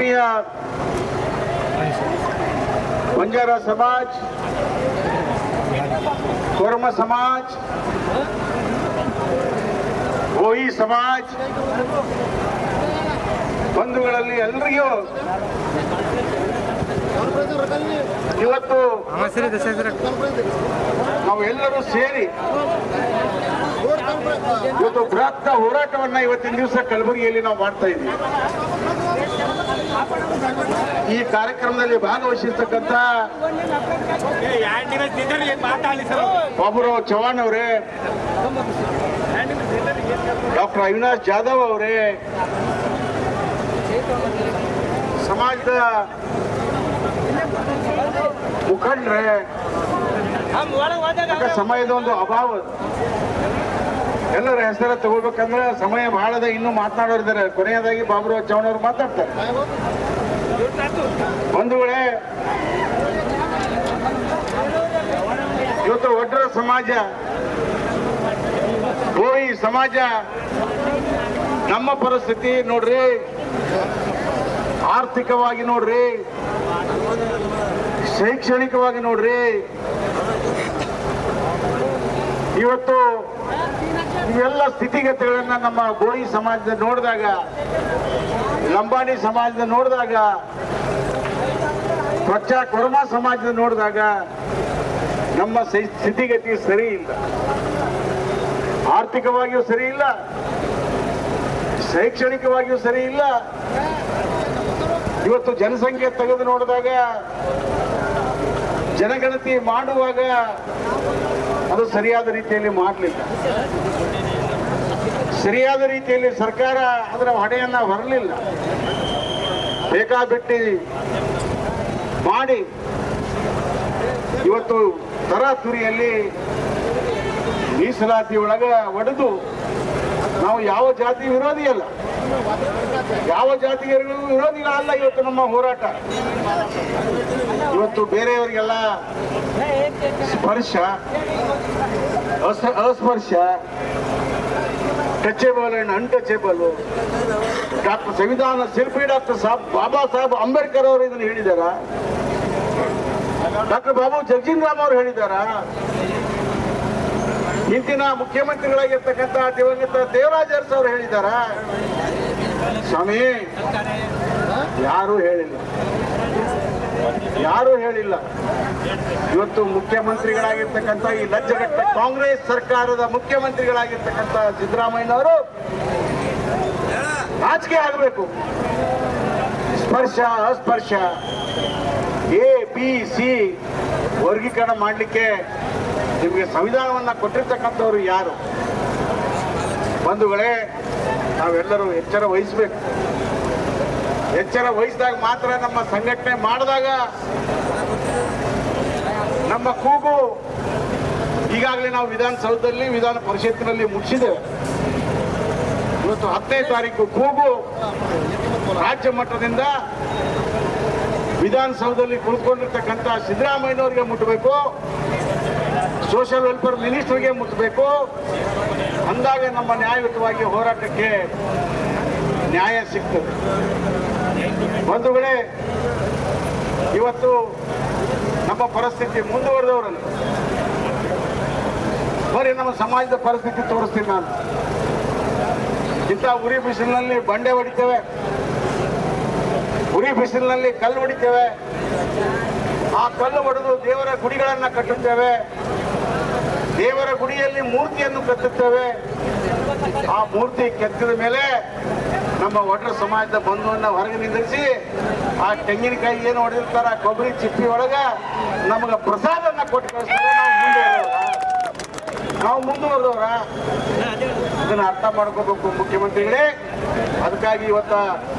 ಆತ್ಮೀಯ ಬಂಜಾರ ಸಮಾಜ್, ಕುರ್ಮ ಸಮಾಜ್ ಗೋಯಿ ಸಮಾಜ್, ಬಂಧುಗಳಲ್ಲಿ ಎಲ್ರಿಗೂ ಇವತ್ತು ನಾವೆಲ್ಲರೂ ಸೇರಿ ಇವತ್ತು ಬೃಹತ್ ಹೋರಾಟವನ್ನ ಇವತ್ತಿನ ದಿವಸ ಕಲಬುರಗಿಯಲ್ಲಿ ನಾವು ಮಾಡ್ತಾ ಇದ್ದೀವಿ. ಈ ಕಾರ್ಯಕ್ರಮದಲ್ಲಿ ಭಾಗವಹಿಸಿರ್ತಕ್ಕಂಥ ಬಾಬುರಾವ್ ಚವಾಣ್ ಅವರೇ ಡಾಕ್ಟರ್ ಅವಿನಾಶ್ ಜಾಧವ್ ಅವರೇ ಸಮಾಜದ ಮುಖಂಡ್ರೆ ಸಮಯದ ಒಂದು ಅಭಾವ. ಎಲ್ಲರ ಹೆಸರ ತಗೋಬೇಕಂದ್ರೆ ಸಮಯ ಬಹಳದ ಇನ್ನೂ ಮಾತನಾಡೋರಿದ್ದಾರೆ ಕೊನೆಯದಾಗಿ ಬಾಬುರಾವ್ ಚೌಣ ಅವರು ಮಾತಾಡ್ತಾರೆ. ವೇಳೆ ಇವತ್ತು ಒಡ್ರ ಸಮಾಜ, ಗೋಯಿ ಸಮಾಜ, ನಮ್ಮ ಪರಿಸ್ಥಿತಿ ನೋಡ್ರಿ, ಆರ್ಥಿಕವಾಗಿ ನೋಡ್ರಿ, ಶೈಕ್ಷಣಿಕವಾಗಿ ನೋಡ್ರಿ, ಇವತ್ತು ಇವೆಲ್ಲ ಸ್ಥಿತಿಗತಿಗಳನ್ನ ನಮ್ಮ ಗೋಳಿ ಸಮಾಜದ ನೋಡಿದಾಗ, ಲಂಬಾಣಿ ಸಮಾಜದ ನೋಡಿದಾಗ ಸ್ವಚ್ಛ ಕೊರಮ ಸಮಾಜದ ನೋಡಿದಾಗ ನಮ್ಮ ಸ್ಥಿತಿಗತಿ ಸರಿ ಇಲ್ಲ. ಆರ್ಥಿಕವಾಗಿಯೂ ಸರಿ ಇಲ್ಲ. ಶೈಕ್ಷಣಿಕವಾಗಿಯೂ ಸರಿ ಇಲ್ಲ. ಇವತ್ತು ಜನಸಂಖ್ಯೆ ತೆಗೆದು ನೋಡಿದಾಗ, ಜನಗಣತಿ ಮಾಡುವಾಗ ಅದು ಸರಿಯಾದ ರೀತಿಯಲ್ಲಿ ಮಾಡಲಿಲ್ಲ. ಸರಿಯಾದ ರೀತಿಯಲ್ಲಿ ಸರ್ಕಾರ ಅದರ ಹೊಣೆಯನ್ನ ಹೊರಲಿಲ್ಲ. ಬೇಕಾಬಿಟ್ಟಿ ಮಾಡಿ ಇವತ್ತು ತರಾತುರಿಯಲ್ಲಿ ಮೀಸಲಾತಿ ಒಳಗ ಒಡೆದು ನಾವು ಯಾವ ಜಾತಿ ವಿರೋಧಿ ಅಲ್ಲ. ಯಾವ ಜಾತಿಗರಿಗೂ ವಿರೋಧಿ ಅಲ್ಲ ಇವತ್ತು ನಮ್ಮ ಹೋರಾಟ. ಇವತ್ತು ಬೇರೆಯವರಿಗೆಲ್ಲ ಸ್ಪರ್ಶ, ಅಸ- ಅಸ್ಪರ್ಶ ಟಚೇಬಲ್ ಅಂಡ್ ಅನ್ಟಚೇಬಲ್ ಡಾಕ್ಟರ್ ಸಂವಿಧಾನ ಶಿಲ್ಪಿ ಡಾಕ್ಟರ್ ಸಾಬ್, ಬಾಬಾ ಸಾಹೇಬ್ ಅಂಬೇಡ್ಕರ್ ಅವರು ಇದನ್ನು ಹೇಳಿದಾರ? ಡಾಕ್ಟರ್ ಬಾಬು ಜಗಜೀನ್ ರಾಮ್ ಅವರು ಹೇಳಿದಾರ? ಇಂದಿನ ಮುಖ್ಯಮಂತ್ರಿಗಳಾಗಿರ್ತಕ್ಕಂಥ ದಿವಂಗತ ದೇವರಾಜ ಅರಸ್ ಅವರು ಹೇಳಿದಾರ? ಸ್ವಾಮಿ, ಯಾರು ಹೇಳಿಲ್ಲ. ಯಾರೂ ಹೇಳಿಲ್ಲ. ಇವತ್ತು ಮುಖ್ಯಮಂತ್ರಿಗಳಾಗಿರ್ತಕ್ಕಂಥ ಈ ಲಜ್ಜಗಟ್ಟ ಕಾಂಗ್ರೆಸ್ ಸರ್ಕಾರದ ಮುಖ್ಯಮಂತ್ರಿಗಳಾಗಿರ್ತಕ್ಕಂಥ ಸಿದ್ದರಾಮಯ್ಯನವರು ರಾಜಕೀಯ ಆಗಬೇಕು. ಸ್ಪರ್ಶ, ಅಸ್ಪರ್ಶ, ಎ, ಬಿ, ಸಿ ವರ್ಗೀಕರಣ ಮಾಡಲಿಕ್ಕೆ ನಿಮಗೆ ಸಂವಿಧಾನವನ್ನ ಕೊಟ್ಟಿರ್ತಕ್ಕಂಥವ್ರು ಯಾರು? ಬಂಧುಗಳೇ, ನಾವೆಲ್ಲರೂ ಎಚ್ಚರ ವಹಿಸಬೇಕು. ಎಚ್ಚರ ವಹಿಸಿದಾಗ ಮಾತ್ರ ನಮ್ಮ ಸಂಘಟನೆ ಮಾಡಿದಾಗ ನಮ್ಮ ಕೂಗು ಈಗಾಗಲೇ ನಾವು ವಿಧಾನಸೌಧದಲ್ಲಿ, ವಿಧಾನ ಪರಿಷತ್ತಿನಲ್ಲಿ ಮುಗಿಸಿದ್ದೇವೆ. ಇವತ್ತು ಹತ್ತನೇ ತಾರೀಕು ಕೂಗು ರಾಜ್ಯ ಮಟ್ಟದಿಂದ ವಿಧಾನಸೌಧದಲ್ಲಿ ಕುಳಿತುಕೊಂಡಿರ್ತಕ್ಕಂಥ ಸಿದ್ದರಾಮಯ್ಯನವರಿಗೆ ಮುಟ್ಟಬೇಕು ಸೋಷಿಯಲ್ ವೆಲ್ಫೇರ್ ಮಿನಿಸ್ಟರ್ಗೆ ಮುಟ್ಟಬೇಕು. ಅಂದಾಗ ನಮ್ಮ ನ್ಯಾಯಯುತವಾಗಿ ಹೋರಾಟಕ್ಕೆ ನ್ಯಾಯ ಸಿಗ್ತದೆ. ಬಂಧುಗಳೇ, ಇವತ್ತು ನಮ್ಮ ಪರಿಸ್ಥಿತಿ ಮುಂದುವರೆದವರಲ್ಲ. ಬರೀ ನಮ್ಮ ಸಮಾಜದ ಪರಿಸ್ಥಿತಿ ತೋರಿಸ್ತೀನಿ ನಾನು ಇಂಥ ಉರಿ ಬಿಸಿಲಿನಲ್ಲಿ ಬಂಡೆ ಹೊಡಿತೇವೆ. ಉರಿ ಬಿಸಿಲಿನಲ್ಲಿ ಕಲ್ಲು ಹೊಡಿತೇವೆ. ಆ ಕಲ್ಲು ಹೊಡೆದು ದೇವರ ಗುಡಿಗಳನ್ನು ಕಟ್ಟುತ್ತೇವೆ. ದೇವರ ಗುಡಿಯಲ್ಲಿ ಮೂರ್ತಿಯನ್ನು ಕಟ್ಟುತ್ತೇವೆ. ಆ ಮೂರ್ತಿ ಕೆತ್ತಿದ ಮೇಲೆ ನಮ್ಮ ಒಟ್ಟು ಸಮಾಜದ ಬಂಧುವನ್ನ ಹೊರಗೆ ನಿಂದಿರಿಸಿ ಆ ತೆಂಗಿನಕಾಯಿ ಏನು ಹೊಡೆದಿರ್ತಾರ ಕೊಬ್ಬರಿ ಚಿಪ್ಪಿ ಒಳಗ ನಮಗ ಪ್ರಸಾದನ್ನ ಕೊಟ್ಟು ಕಳಿಸ್ತಾರೆ. ನಾವು ಮುಂದುವರೆದವ್ರ ನಾವು ಇದನ್ನ ಅರ್ಥ ಮಾಡ್ಕೋಬೇಕು ಮುಖ್ಯಮಂತ್ರಿಗಳೇ. ಅದಕ್ಕಾಗಿ ಇವತ್ತ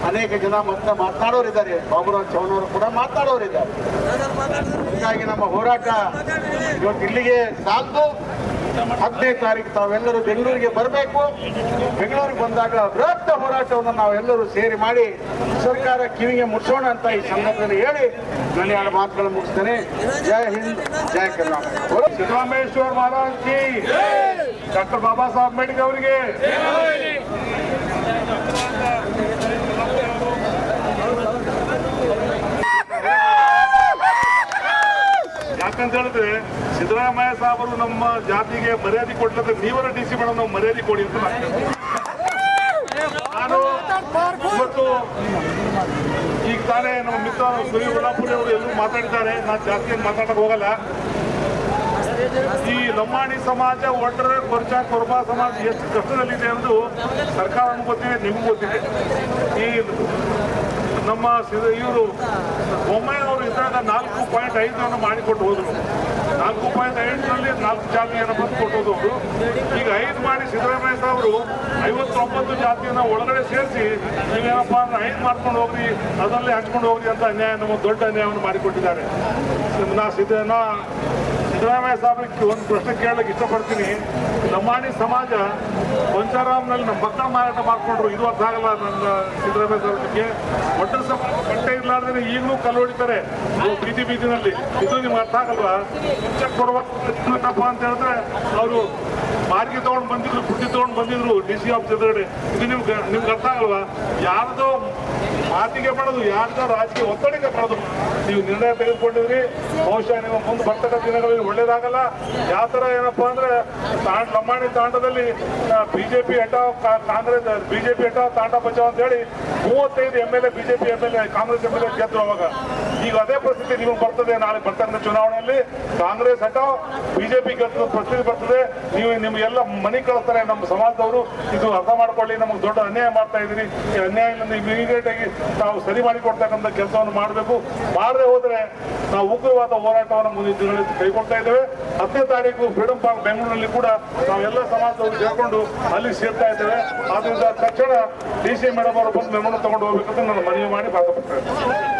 ಅನೇಕ ಜನ ಮತ್ತೆ ಮಾತನಾಡೋರಿದ್ದಾರೆ. ಬಾಬುರಾವ್ ಚೌನವರು ಕೂಡ ಮಾತನಾಡೋರಿದ್ದಾರೆ. ಹೀಗಾಗಿ ನಮ್ಮ ಹೋರಾಟ ಇವತ್ತು ಇಲ್ಲಿಗೆ ಸಾಲದು. ಹದಿನೈದು ತಾರೀಕು ತಾವೆಲ್ಲರೂ ಬೆಂಗಳೂರಿಗೆ ಬರಬೇಕು. ಬೆಂಗಳೂರಿಗೆ ಬಂದಾಗ ಬೃಹತ್ ಹೋರಾಟವನ್ನು ನಾವೆಲ್ಲರೂ ಸೇರಿ ಮಾಡಿ ಸರ್ಕಾರ ಕಿವಿಗೆ ಮುಟ್ಸೋಣ ಅಂತ ಈ ಸಂದರ್ಭದಲ್ಲಿ ಹೇಳಿ ನಾನು ಎರಡು ಮಾತುಗಳನ್ನು ಮುಗಿಸ್ತೇನೆ. ಜಯ ಹಿಂದ್ ಜಯ ಕರ್ನಾಟಕ ಸಿದ್ದರಾಮೇಶ್ವರ ಮಹಾರಾಜ್ ಡಾಕ್ಟರ್ ಬಾಬಾ ಸಾಹೇಬ್ ಅಂಬೇಡ್ಕರ್ ಅವರಿಗೆ. ಯಾಕಂತ ಹೇಳಿದ್ರೆ ಸಿದ್ದರಾಮಯ್ಯ ಸಾಹೇಬರು ನಮ್ಮ ಜಾತಿಗೆ ಮರ್ಯಾದೆ ಕೊಡ್ಲಕ್ಕೆ ನೀವರ ಡಿ ಸಿ ಮೇಡಮ್ ನಾವು ಮರ್ಯಾದೆ ಕೊಡಿ ಅಂತ ನಾನು ಇವತ್ತು ಈಗ ತಾನೇ ನಮ್ಮ ಮಿತ್ರ ಸುನಿ ಗುಲಾಪುರಿ ಅವರು ಎಲ್ಲರೂ ಮಾತಾಡಿದ್ದಾರೆ. ನಾನು ಜಾಸ್ತಿ ಏನು ಮಾತಾಡಕ್ ಹೋಗಲ್ಲ. ಈ ಲಂಬಾಣಿ ಸಮಾಜ ಒಟ್ಟರೆ ಕೊರ್ಚಾ ಕೊರ್ಬಾ ಸಮಾಜ ಎಷ್ಟು ಕಷ್ಟದಲ್ಲಿದೆ ಎಂದು ಸರ್ಕಾರ ಗೊತ್ತಿದೆ ನಿಮಗೂ ಗೊತ್ತಿದೆ. ಈ ನಮ್ಮ ಇವರು ಬೊಮ್ಮಾಯಿಯವರು ಇದ್ದಾಗ ನಾಲ್ಕು ಪಾಯಿಂಟ್ ಐದನ್ನು ಮಾಡಿಕೊಟ್ಟು ಹೋದರು. ನಾಲ್ಕು ಪಾಯಿಂಟ್ ಐದರಲ್ಲಿ ನಾಲ್ಕು ಜಾತಿಯನ್ನು ಬಂದು ಕೊಟ್ಟೋದು ಅವರು ಈಗ ಐದು ಮಾಡಿ ಸಿದ್ದರಾಮಯ್ಯ ಅವರು ಐವತ್ತೊಂಬತ್ತು ಜಾತಿಯನ್ನು ಒಳಗಡೆ ಸೇರಿಸಿ ನೀವೇನಪ್ಪ ಅಂದ್ರೆ ಐದು ಮಾಡ್ಕೊಂಡು ಹೋಗ್ರಿ, ಅದರಲ್ಲಿ ಹಂಚ್ಕೊಂಡು ಹೋಗ್ರಿ ಅಂತ ಅನ್ಯಾಯ ನಮ್ಮ ದೊಡ್ಡ ಅನ್ಯಾಯವನ್ನು ಮಾಡಿಕೊಟ್ಟಿದ್ದಾರೆ. ನಾ ಸಿದ್ದ ನಾ ಸಿದ್ದರಾಮಯ್ಯ ಸಾಹೇಬ್ರಿಗೆ ಒಂದು ಪ್ರಶ್ನೆ ಕೇಳಲಿಕ್ಕೆ ಇಷ್ಟಪಡ್ತೀನಿ. ಲಂಬಾಣಿ ಸಮಾಜ ಪಂಚಾರಾಮ್ನಲ್ಲಿ ನಮ್ಮ ಮಕ್ಕಳ ಮಾರಾಟ ಮಾಡ್ಕೊಂಡ್ರು, ಇದು ಅರ್ಥ ಆಗಲ್ಲ ನನ್ನ ಸಿದ್ದರಾಮಯ್ಯ ಸಾಹೇಬ್ರಿಗೆ. ಒಟ್ಟು ಸಮಾಜ ಬಟ್ಟೆ ಇರ್ಲಾರ್ದೇನೆ ಈಗಲೂ ಕಲ್ಲು ಹೊಡಿತಾರೆ ಬೀದಿ ಬೀದಿನಲ್ಲಿ ಇದು ನಿಮ್ಗೆ ಅರ್ಥ ಆಗಲ್ವಾ? ಪಿಕ್ಚರ್ ಕೊಡುವ ಅಂತ ಹೇಳಿದ್ರೆ ಅವರು ಮಾರ್ಗಿ ತಗೊಂಡು ಬಂದಿದ್ರು ಬುದ್ಧಿ ತಗೊಂಡು ಬಂದಿದ್ರು, ಡಿ ಸಿ ಆಫೀಸ್ ಎದುರುಗಡೆ. ಇದು ನಿಮ್ಗೆ ನಿಮ್ಗೆ ಅರ್ಥ ಆಗಲ್ವಾ? ಯಾರ್ದೋ ಮಾತಿಗೆ ಮಾಡೋದು ಯಾರ್ದೋ ರಾಜಕೀಯ ಒತ್ತಡಕ್ಕೆ ಮಾಡೋದು ನೀವು ನಿರ್ಣಯ ತೆಗೆದುಕೊಂಡಿದ್ರಿ ಬಹುಶಃ ನೀವು ಮುಂದೆ ಬರ್ತಕ್ಕ ದಿನಗಳಲ್ಲಿ ಒಳ್ಳೇದಾಗಲ್ಲ. ಯಾವ ತರ ಏನಪ್ಪಾ ಅಂದ್ರೆ, ತಾಂಡ ಲಂಬಾಣಿ ತಾಂಡದಲ್ಲಿ ಬಿಜೆಪಿ ಹಟಾವ್ ಕಾ- ಕಾಂಗ್ರೆಸ್, ಬಿಜೆಪಿ ಹಟಾವ್ ತಾಂಡ ಬಚಾವ್ ಅಂತ ಹೇಳಿ ಮೂವತ್ತೈದು M L A BJP M L A Congress M L A ಗೆದ್ರು ಅವಾಗ. ಈಗ ಅದೇ ಪರಿಸ್ಥಿತಿ ನಿಮಗೆ ಬರ್ತದೆ, ನಾಳೆ ಬರ್ತಕ್ಕಂಥ ಚುನಾವಣೆಯಲ್ಲಿ ಕಾಂಗ್ರೆಸ್ ಹಟಾವ್ ಬಿಜೆಪಿ ಗೆದ್ದು ಪರಿಸ್ಥಿತಿ ಬರ್ತದೆ. ನೀವು ನಿಮ್ಗೆಲ್ಲ ಮನೆ ಕಳಿಸ್ತಾರೆ, ನಮ್ಮ ಸಮಾಜದವರು. ಇದು ಅರ್ಥ ಮಾಡ್ಕೊಳ್ಳಿ, ನಮಗೆ ದೊಡ್ಡ ಅನ್ಯಾಯ ಮಾಡ್ತಾ ಇದ್ದೀರಿ. ಈ ಅನ್ಯಾಯದಿಂದ ಇಮಿಡಿಯೇಟ್ ಆಗಿ ನಾವು ಸರಿ ಮಾಡಿ ಕೊಡ್ತಕ್ಕಂಥ ಕೆಲಸವನ್ನು ಮಾಡಬೇಕು. ಮಾಡದೆ ಹೋದರೆ ನಾವು ಉಗ್ರವಾದ ಹೋರಾಟವನ್ನು ಮುಂದಿನ ದಿನಗಳಲ್ಲಿ ಕೈಗೊಳ್ತಾ ಇದ್ದೇವೆ. ಹತ್ತನೇ ತಾರೀಕು ಫ್ರೀಡಂ ಪಾರ್ಕ್ ಬೆಂಗಳೂರಿನಲ್ಲಿ ಕೂಡ ನಾವೆಲ್ಲ ಸಮಾಜದವರು ಸೇರ್ಕೊಂಡು ಅಲ್ಲಿ ಸೇರ್ತಾ ಇದ್ದೇವೆ. ಆದ್ರಿಂದ ತಕ್ಷಣ ಡಿ ಸಿ ಮೇಡಮ್ ಅವರು ಬಂದು ಮೆಮೊನ ತಗೊಂಡು ಹೋಗ್ಬೇಕಂತ ನಾನು ಮನವಿ ಮಾಡಿ ಭಾಗವಹಿಸ್ತೇನೆ